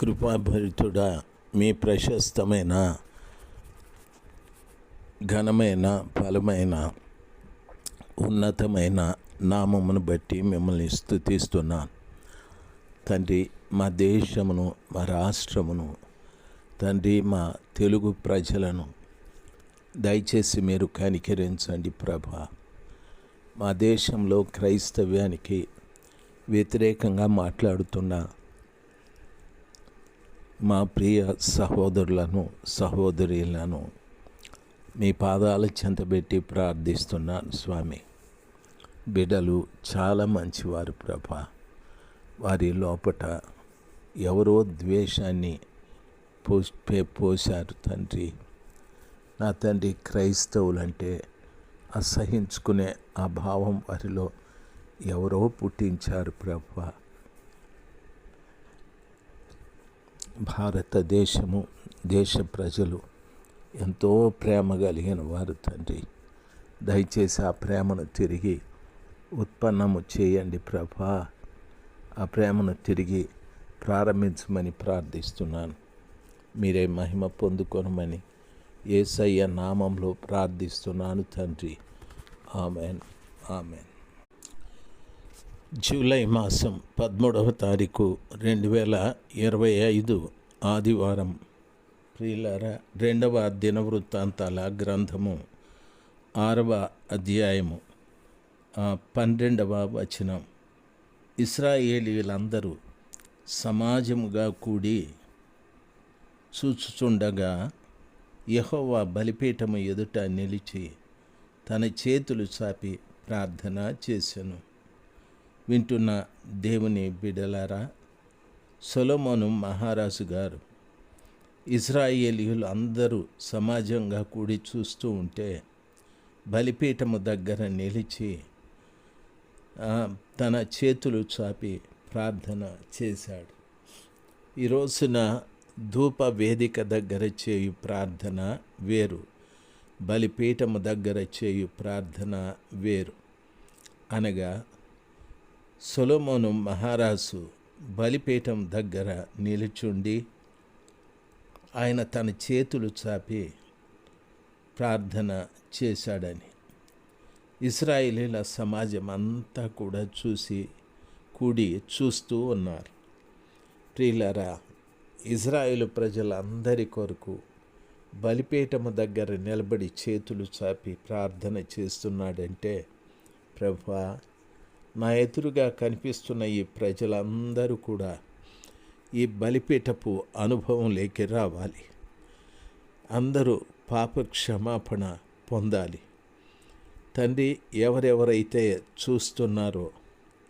కృపాభరితుడా మీ ప్రశస్తమైన ఘనమైన ఫలమైన ఉన్నతమైన నామమును బట్టి మిమ్మల్ని స్థుతిస్తున్నాను తండ్రి మా దేశమును మా రాష్ట్రమును తండ్రి మా తెలుగు ప్రజలను దయచేసి మీరు కనికరించండి ప్రభ. మా దేశంలో క్రైస్తవ్యానికి వ్యతిరేకంగా మాట్లాడుతున్న మా ప్రియ సహోదరులను సహోదరులను మీ పాదాల చెంతబెట్టి ప్రార్థిస్తున్నాను స్వామి. బిడ్డలు చాలా మంచివారు ప్రభ. వారి లోపట ఎవరో ద్వేషాన్ని పోసి పోశారు తండ్రి. నా తండ్రి క్రైస్తవులంటే అసహించుకునే ఆ భావం వారిలో ఎవరో పుట్టించారు ప్రభా. భారతదేశము దేశ ప్రజలు ఎంతో ప్రేమ కలిగిన వారు తండ్రి. దయచేసి ఆ ప్రేమను తిరిగి ఉత్పన్నము చేయండి ప్రభా. ఆ ప్రేమను తిరిగి ప్రారంభించమని ప్రార్థిస్తున్నాను. మీరే మహిమ పొందుకొనమని ఏసయ్య నామంలో ప్రార్థిస్తున్నాను తండ్రి. ఆమెన్. ఆమెన్. జూలై మాసం పదమూడవ తారీఖు రెండు వేల ఇరవై ఐదు ఆదివారం. ప్రియులారా రెండవ దిన వృత్తాంతాల గ్రంథము ఆరవ అధ్యాయము ఆ, పన్నెండవ వచనం. ఇస్రాయేలీలందరూ సమాజముగా కూడి చూచుచుండగా యహోవా బలిపీఠము ఎదుట నిలిచి తన చేతులు చాపి ప్రార్థన చేశాను వింటున్న దేవుని బిడలారా సొలమోను మహారాజు గారు ఇజ్రాయేలీయులు అందరూ సమాజంగా కూడి చూస్తూ ఉంటే బలిపీఠము దగ్గర నిలిచి తన చేతులు చాపి ప్రార్థన చేశాడు. ఈ రోజున ధూప వేదిక దగ్గర చేయు ప్రార్థన వేరు బలిపీఠము దగ్గర చేయు ప్రార్థన వేరు అనగా సొలొమోను మహారాజు బలిపీఠం దగ్గర నిలుచుండి ఆయన తన చేతులు చాపి ప్రార్థన చేశాడని. ఇస్రాయేలీల సమాజం అంతా కూడా చూసి కూడి చూస్తూ ఉన్నారు. ప్రియులరా ఇజ్రాయిల్ ప్రజలందరి కొరకు బలిపీఠము దగ్గర నిలబడి చేతులు చాపి ప్రార్థన చేస్తున్నాడంటే ప్రభా నా ఎదురుగా కనిపిస్తున్న ఈ ప్రజలందరూ కూడా ఈ బలిపీఠపు అనుభవం లేకి రావాలి. అందరూ పాప క్షమాపణ పొందాలి. తండ్రి ఎవరెవరైతే చూస్తున్నారో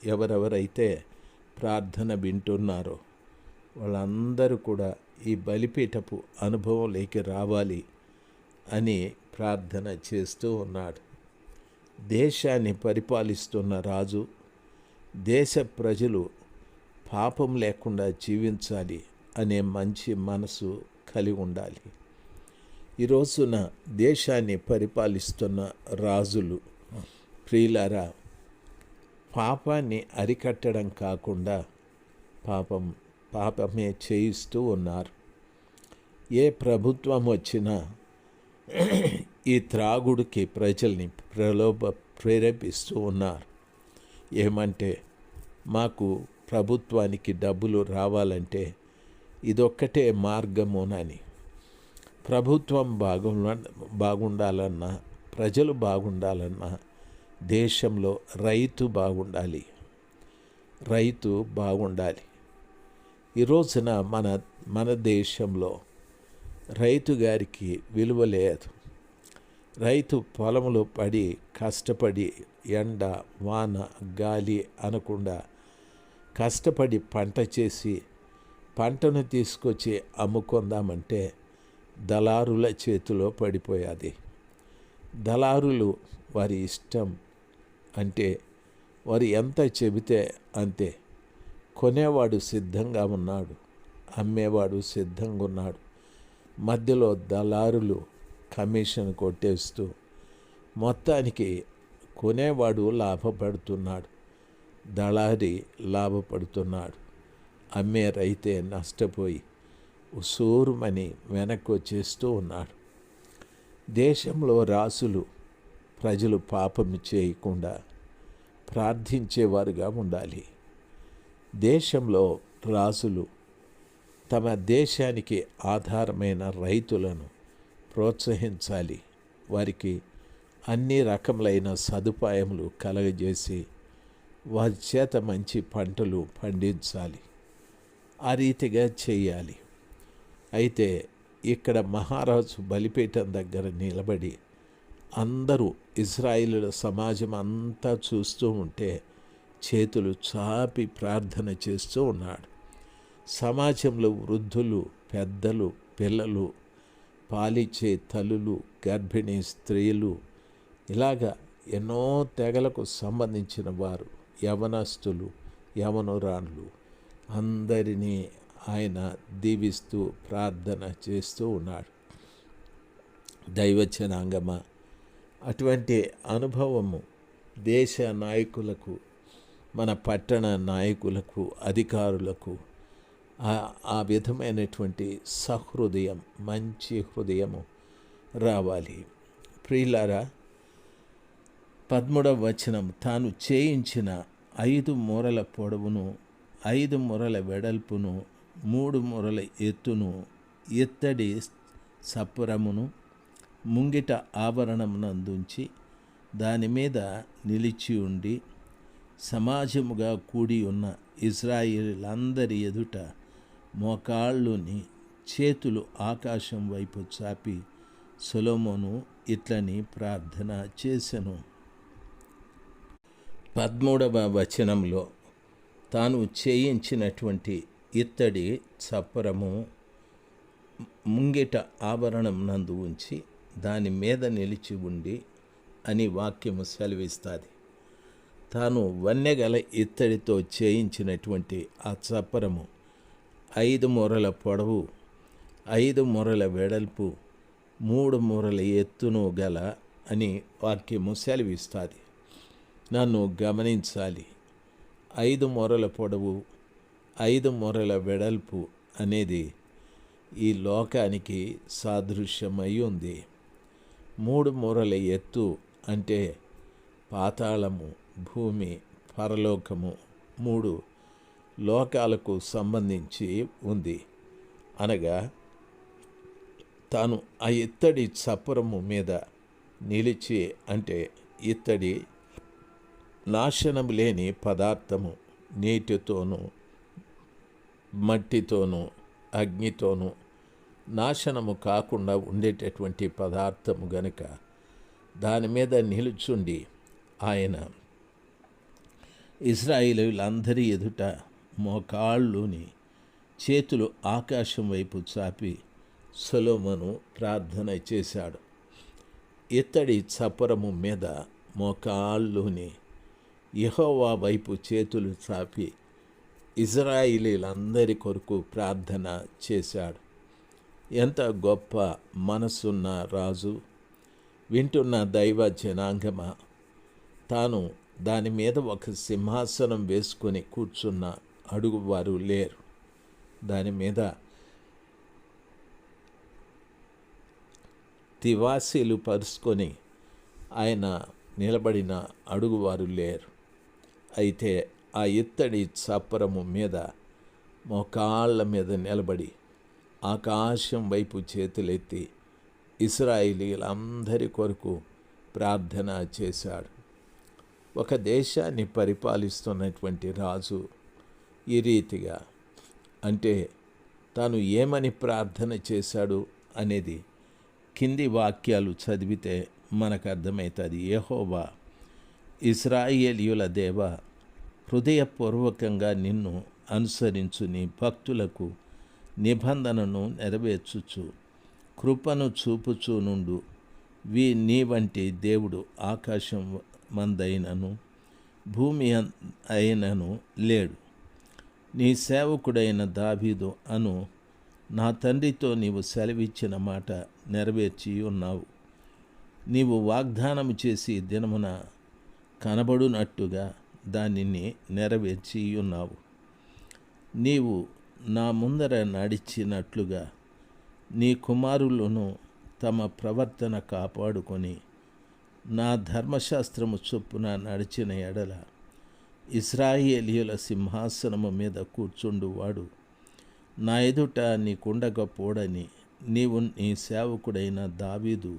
ఎవరెవరైతే ప్రార్థన వింటున్నారో వాళ్ళందరూ కూడా ఈ బలిపీఠపు అనుభవం లేకి రావాలి అని ప్రార్థన చేస్తూ ఉన్నాడు. దేశాన్ని పరిపాలిస్తున్న రాజు దేశ ప్రజలు పాపం లేకుండా జీవించాలి అనే మంచి మనసు కలిగి ఉండాలి. ఈ రోజున దేశాన్ని పరిపాలిస్తున్న రాజులు ప్రియులారా పాపాన్ని అరికట్టడం కాకుండా పాపం పాపమే చేయిస్తూ ఉన్నారు. ఏ ప్రభుత్వం వచ్చినా ఈ త్రాగుడికి ప్రజల్ని ప్రలోభ ప్రేరేపిస్తూ ఉన్నారు. ఏమంటే మాకు ప్రభుత్వానికి డబ్బులు రావాలంటే ఇదొక్కటే మార్గమునని. ప్రభుత్వం బాగుండ బాగుండాలన్నా ప్రజలు బాగుండాలన్నా దేశంలో రైతు బాగుండాలి. రైతు బాగుండాలి. ఈ రోజున మన మన దేశంలో రైతు గారికి విలువ లేదు. రైతు పొలంలో పడి కష్టపడి ఎండ వాన గాలి అనకుండా కష్టపడి పంట చేసి పంటను తీసుకొచ్చి అమ్ముకుందామంటే దళారుల చేతిలో పడిపోయాది. దళారులు వారి ఇష్టం అంటే వారు ఎంత చెబితే అంతే. కొనేవాడు సిద్ధంగా ఉన్నాడు అమ్మేవాడు సిద్ధంగా ఉన్నాడు మధ్యలో దళారులు కమిషన్ కొట్టేస్తూ మొత్తానికి కొనేవాడు లాభపడుతున్నాడు. దళారి లాభపడుతున్నాడు. అమ్మే రైతే నష్టపోయి ఉసూరుమని వెనక్కి వచ్చేస్తూ ఉన్నాడు. దేశంలో రాసులు ప్రజలు పాపం చేయకుండా ప్రార్థించేవారుగా ఉండాలి. దేశంలో రాసులు తమ దేశానికి ఆధారమైన రైతులను ప్రోత్సహించాలి. వారికి అన్ని రకములైన సదుపాయములు కలగజేసి వారి చేత మంచి పంటలు పండించాలి. ఆ రీతిగా చేయాలి. అయితే ఇక్కడ మహారాజు బలిపీఠం దగ్గర నిలబడి అందరూ ఇజ్రాయిలుల సమాజం అంతా చూస్తూ ఉంటే చేతులు చాపి ప్రార్థన చేస్తూ ఉన్నాడు. సమాజంలో వృద్ధులు పెద్దలు పిల్లలు పాలిచ్చే తల్లులు గర్భిణీ స్త్రీలు ఇలాగా ఎన్నో తెగలకు సంబంధించిన వారు యవనస్తులు యవనురాణులు అందరినీ ఆయన దీవిస్తూ ప్రార్థన చేస్తూ ఉన్నాడు. దైవచనాంగమ అటువంటి అనుభవము దేశ నాయకులకు మన పట్టణ నాయకులకు అధికారులకు ఆ విధమైనటువంటి సహృదయం మంచి హృదయము రావాలి. ప్రియులారా పద్ముడవ వచనం తాను చేయించిన ఐదు మూరల పొడవును ఐదు మూరల వెడల్పును మూడు మూరల ఎత్తును ఎత్తడి సపురమును ముంగిట ఆవరణమునందుంచి దాని మీద నిలిచి ఉండి సమాజముగా కూడి ఉన్న ఇజ్రాయిలందరి ఎదుట మోకాళ్ళుని చేతులు ఆకాశం వైపు చాపి సొలోమోను ఇట్లని ప్రార్థన చేసెను. పద్మూడవ వచనంలో తాను చేయించినటువంటి ఇత్తడి చప్పరము ముంగిట ఆభరణం నందు ఉంచి దాని మీద నిలిచి ఉండి అని వాక్యము సెలవిస్తుంది. తాను వన్నెగల ఇత్తడితో చేయించినటువంటి ఆ చప్పరము ఐదు మూరల పొడవు ఐదు మూరల వెడల్పు మూడు మూరల ఎత్తును గల అని వాక్యము సెలవిస్తుంది. నన్ను గమనించాలి. ఐదు మూరల పొడవు ఐదు మూరల వెడల్పు అనేది ఈ లోకానికి సాదృశ్యమై ఉంది మూడు మూరల ఎత్తు అంటే పాతాళము భూమి పరలోకము మూడు లోకాలకు సంబంధించి ఉంది. అనగా తాను ఆ ఇత్తడి చప్పరము మీద నిలిచి అంటే ఇత్తడి నాశనం లేని పదార్థము నీటితోనూ మట్టితోనూ అగ్నితోనూ నాశనము కాకుండా ఉండేటటువంటి పదార్థము గనుక దాని మీద నిలుచుండి ఆయన ఇజ్రాయిలీలందరి ఎదుట మోకాళ్ళుని చేతులు ఆకాశం వైపు చాపి సొలోమను ప్రార్థన చేశాడు. ఇత్తడి చప్పరము మీద మోకాళ్ళుని యహోవా వైపు చేతులు చాపి ఇజ్రాయిలీలందరి కొరకు ప్రార్థన చేశాడు. ఎంత గొప్ప మనసున్న రాజు! వింటున్న దైవ జనాంగమ! తాను దాని మీద ఒక సింహాసనం వేసుకొని కూర్చున్న అడుగువారు లేరు. దాని మీద తివాసీలు పరుచుకొని ఆయన నిలబడిన అడుగువారు లేరు. అయితే ఆ ఇత్తడి చప్పరము మీద మోకాళ్ళ మీద నిలబడి ఆకాశం వైపు చేతులెత్తి ఇస్రాయిలీలందరి కొరకు ప్రార్థన చేశాడు. ఒక దేశాన్ని పరిపాలిస్తున్నటువంటి రాజు ఈ రీతిగా అంటే తాను ఏమని ప్రార్థన చేశాడు అనేది కింది వాక్యాలు చదివితే మనకు అర్థమవుతుంది. ఏహోవా ఇస్రాయేలియుల దేవ హృదయపూర్వకంగా నిన్ను అనుసరించు. నీ భక్తులకు నిబంధనను నెరవేర్చుచు. కృపను చూపుచూ నుండు వీ నీ వంటి దేవుడు ఆకాశం మందైనను భూమి అయినను లేడు. నీ సేవకుడైన దావీదు అను నా తండ్రితో నీవు సెలవిచ్చిన మాట నెరవేర్చి ఉన్నావు. నీవు వాగ్దానం చేసి దినమున కనబడునట్టుగా దానిని నెరవేర్చి ఉన్నావు. నీవు నా ముందర నడిచినట్లుగా నీ కుమారులను తమ ప్రవర్తన కాపాడుకొని నా ధర్మశాస్త్రము చొప్పున నడిచిన ఎడల ఇస్రాయేలియుల సింహాసనము మీద కూర్చుండువాడు నా ఎదుట నీకుండకపోడని నీవు నీ సేవకుడైన దావీదు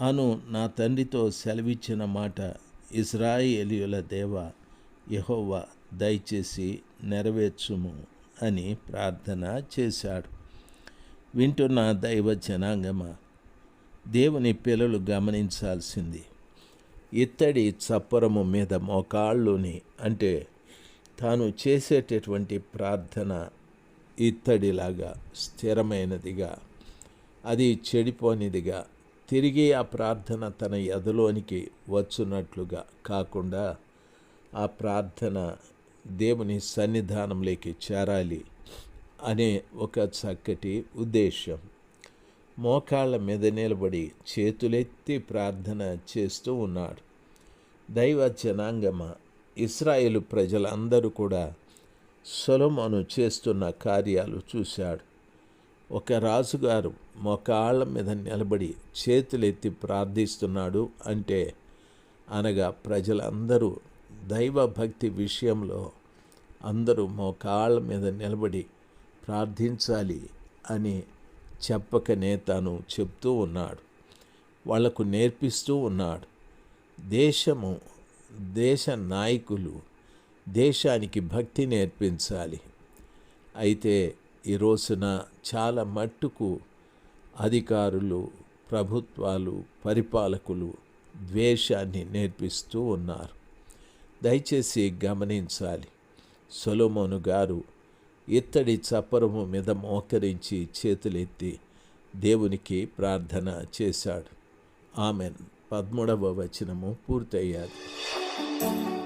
అను నా తండ్రితో సెలవిచ్చిన మాట ఇస్రాయేలియుల దేవ యహోవా దయచేసి నెరవేర్చుము అని ప్రార్థన చేశాడు. వింటున్న దైవ జనాంగమ దేవుని పిల్లలు గమనించాల్సింది. ఇత్తడి చప్పరము మీద మోకాళ్ళుని అంటే తాను చేసేటటువంటి ప్రార్థన ఇత్తడిలాగా స్థిరమైనదిగా అది చెడిపోనిదిగా తిరిగి ఆ ప్రార్థన తన ఎదలోనికి వచ్చున్నట్లుగా కాకుండా ఆ ప్రార్థన దేవుని సన్నిధానంలోకి చేరాలి అనే ఒక చక్కటి ఉద్దేశం మోకాళ్ళ మీద నిలబడి చేతులెత్తి ప్రార్థన చేస్తూ ఉన్నాడు. దైవ జనాంగమ? ఇస్రాయేలు ప్రజలందరూ కూడా సొలమను చేస్తున్న కార్యాలు చూశాడు. ఒక రాజుగారు మోకాళ్ళ మీద నిలబడి చేతులెత్తి ప్రార్థిస్తున్నాడు అంటే అనగా ప్రజలందరూ దైవ భక్తి విషయంలో అందరూ మోకాళ్ళ మీద నిలబడి ప్రార్థించాలి అని చెప్పకనే తాను చెప్తూ ఉన్నాడు. వాళ్ళకు నేర్పిస్తూ ఉన్నాడు. దేశము దేశ నాయకులు దేశానికి భక్తి నేర్పించాలి. అయితే ఈ రోజున చాలా మట్టుకు అధికారులు ప్రభుత్వాలు పరిపాలకులు ద్వేషాన్ని నేర్పిస్తూ ఉన్నారు. దయచేసి గమనించాలి. సొలోమోను గారు ఇత్తడి చప్పరము మీద మోకరించి చేతులెత్తి దేవునికి ప్రార్థన చేశాడు. ఆమెన్. పదమూడవ వచనము పూర్తయ్యాది.